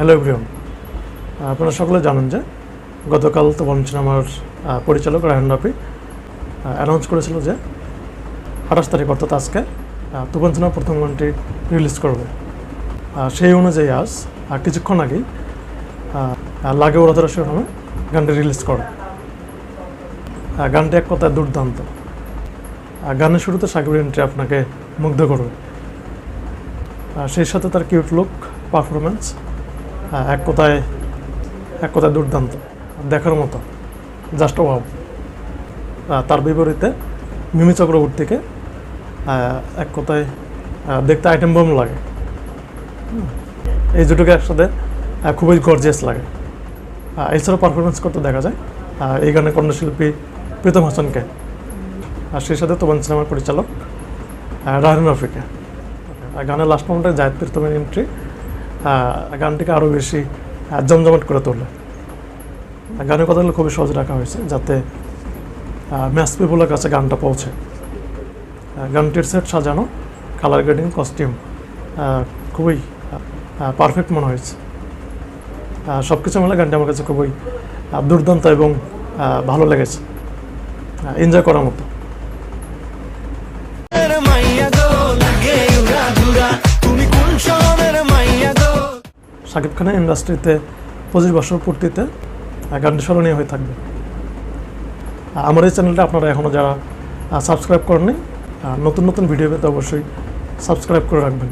Hello everyone আপনারা সকলে জানেন যে গতকাল তো বলছেন আমার পরিচালক রায়ন রাফি অ্যানাউন্স করেছিল যে আঠাশ তারিখ, অর্থাৎ আজকে সিনেমা প্রথম গানটি রিলিজ করবে। সেই অনুযায়ী আজ কিছুক্ষণ আগেই লাগে ওরা শিরোনামে গানটি রিলিজ করে। গানটি এক কথায় দুর্দান্ত। গানের শুরুতে সাকিবের এন্ট্রি আপনাকে মুগ্ধ করবে। সেই সাথে তার কিউট লুক পারফরমেন্স এক কথায় এক কথায় দুর্দান্ত। দেখার মতো। জাস্ট অভাব তার বিপরীতে মিমি চক্রবর্তীকে এক কথায় দেখতে আইটেম বম লাগে। এই দুটোকে একসাথে খুবই গর্জিয়াস লাগে। এছাড়াও পারফরমেন্স করতে দেখা যায়। এই গানের কণ্ঠশিল্পী প্রীতম হাসানকে। আর সেই সাথে তোমান সিনেমার পরিচালক রাহান রফিকে গানের লাস্ট মোমেন্টে জায়দ প্রীতমের এন্ট্রি গানটিকে আরও বেশি জমজমাট করে তোলে। গানের কথাগুলো খুবই সহজ রাখা হয়েছে, যাতে ম্যাস পিপুলের কাছে গানটা পৌঁছে। গানটির সেট সাজানো কালার গ্রেডিং কস্টিউম খুবই পারফেক্ট মনে হয়েছে। সব কিছু মিলে গানটি আমার কাছে খুবই দুর্দান্ত এবং ভালো লেগেছে। এনজয় করার মতো। শাকিব খানের ইন্ডাস্ট্রিতে পঁচিশ বছর পূর্তিতে গানটি স্মরণীয় হয়ে থাকবে। আমার এই চ্যানেলটা আপনারা এখনও যারা সাবস্ক্রাইব করেননি নতুন নতুন ভিডিও পেতে অবশ্যই সাবস্ক্রাইব করে রাখবেন।